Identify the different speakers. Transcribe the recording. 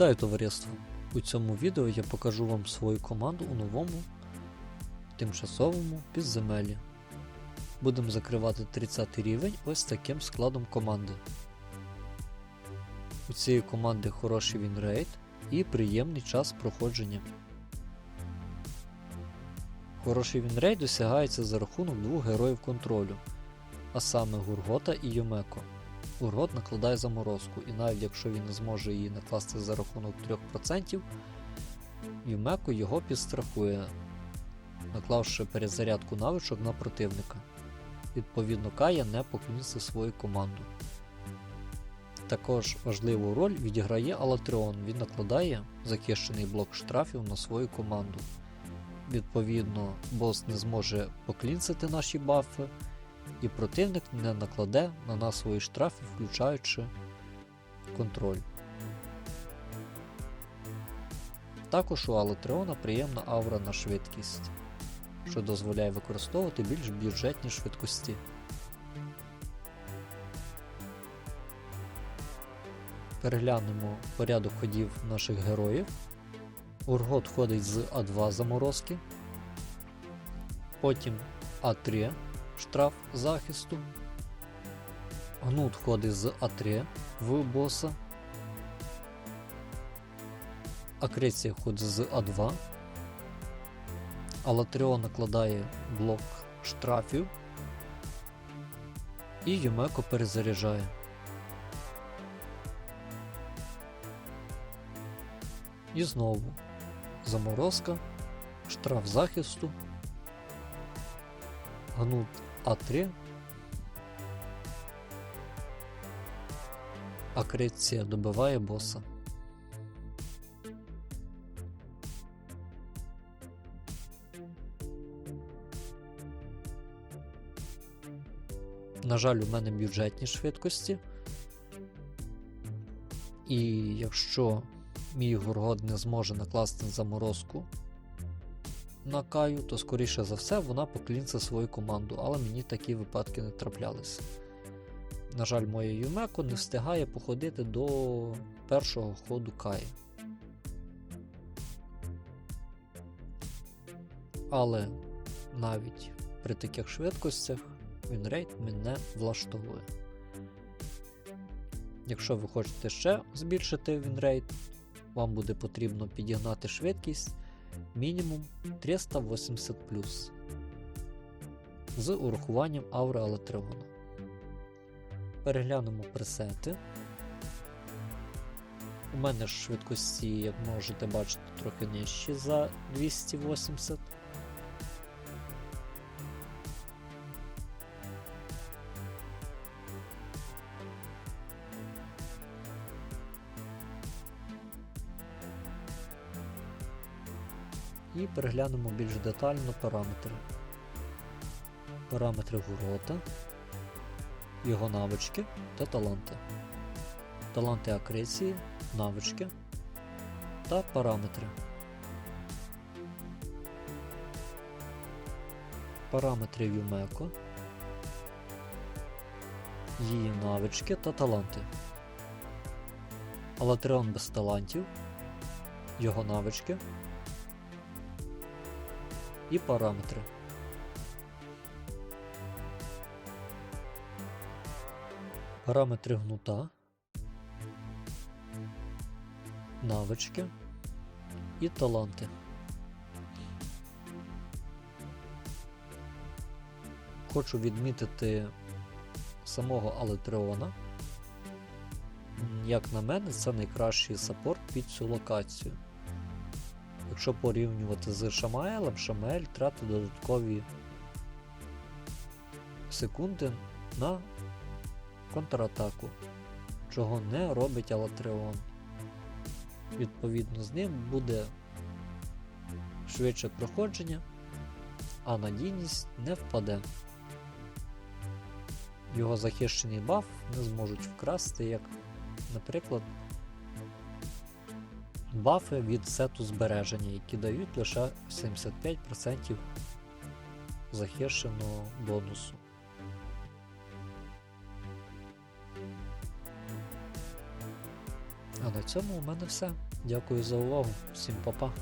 Speaker 1: Вітаю товариство! У цьому відео я покажу вам свою команду у новому тимчасовому підземеллі. Будемо закривати 30 рівень ось таким складом команди. У цієї команди хороший вінрейт і приємний час проходження. Хороший вінрейт досягається за рахунок двох героїв контролю, а саме Гургота і Йомеко. Ургот накладає заморозку, і навіть якщо він не зможе її накласти за рахунок 3%, Юмеко його підстрахує, наклавши перезарядку навичок на противника. Відповідно, Кая не покліниться свою команду. Також важливу роль відіграє Алатреон, він накладає захищений блок штрафів на свою команду. Відповідно, бос не зможе поклінцити наші бафи, і противник не накладе на нас свої штрафи, включаючи контроль. Також у Алатреона приємна аура на швидкість, що дозволяє використовувати більш бюджетні швидкості. Переглянемо порядок ходів наших героїв. Ургот ходить з А2 заморозки, потім А3 штраф захисту. Гнут входить з А3 в боса. Акреція входить з А2. Алатріон накладає блок штрафів. І Юмеко перезаряджає. І знову заморозка, штраф захисту, гнут А3, акреція добиває боса. На жаль, у мене бюджетні швидкості. І якщо мій Гургод не зможе накласти заморозку на Каю, то скоріше за все вона поклінце свою команду, але мені такі випадки не траплялися. На жаль, моє Юмеко не встигає походити до першого ходу Каї. Але навіть при таких швидкостях вінрейт мене влаштовує. Якщо ви хочете ще збільшити вінрейт, вам буде потрібно підігнати швидкість мінімум 380 з урахуванням аури Алатреона. Переглянемо пресети. У мене ж швидкості, як можете бачити, трохи нижчі за 280. І переглянемо більш детально параметри. Параметри Гурота, його навички та таланти. Таланти акреції, навички та параметри. Параметри Юмеко, її навички та таланти. Алатреон без талантів, його навички і параметри. Параметри гнута, навички і таланти. Хочу відмітити самого Алетреона. Як на мене, це найкращий саппорт під цю локацію. Якщо порівнювати з Шамаелем, Шамаель тратить додаткові секунди на контратаку, чого не робить Алатреон. Відповідно, з ним буде швидше проходження, а надійність не впаде. Його захищений баф не зможуть вкрасти, як, наприклад, бафи від сету збереження, які дають лише 75% захищеного бонусу. А на цьому у мене все. Дякую за увагу, всім па-па.